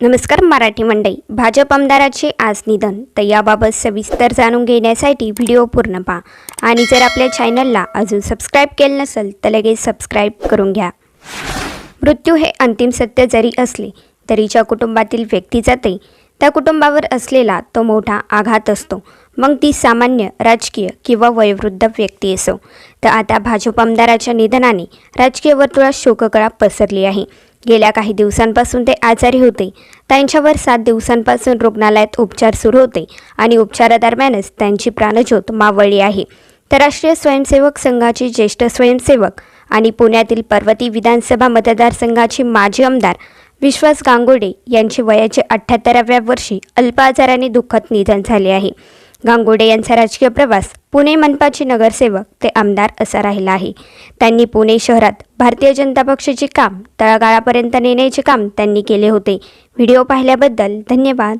नमस्कार मराठी मंडई भाजप आमदाराचे आज निधन. तर याबाबत सविस्तर जाणून घेण्यासाठी व्हिडिओ पूर्ण पहा. आणि जर आपल्या चॅनलला अजून सबस्क्राईब केलं नसेल तर लगेच सबस्क्राईब करून घ्या. मृत्यू हे अंतिम सत्य जरी असले तरी ज्या कुटुंबातील व्यक्ती जाते त्या कुटुंबावर असलेला तो मोठा आघात असतो. मग ती सामान्य राजकीय किंवा वयोवृद्ध व्यक्ती असो. तर आता भाजप आमदाराच्या निधनाने राजकीय वर्तुळात शोककळा पसरली आहे. गेल्या काही दिवसांपासून ते आजारी होते. त्यांच्यावर सात दिवसांपासून रुग्णालयात उपचार सुरू होते आणि उपचारादरम्यानच त्यांची प्राणज्योत मावळली आहे. तर राष्ट्रीय स्वयंसेवक संघाचे ज्येष्ठ स्वयंसेवक आणि पुण्यातील पर्वती विधानसभा मतदारसंघाचे माजी आमदार विश्वास गांगोडे यांचे वयाचे अठ्ठ्याहत्तराव्या वर्षी अल्प आजाराने दुःखद निधन झाले आहे. गांगोडे यांचा राजकीय प्रवास पुणे मनपाचे नगरसेवक ते आमदार असा राहिला आहे. त्यांनी पुणे शहरात भारतीय जनता पक्षाचे काम तळागाळापर्यंत नेण्याचे काम त्यांनी केले होते. व्हिडिओ पाहिल्याबद्दल धन्यवाद.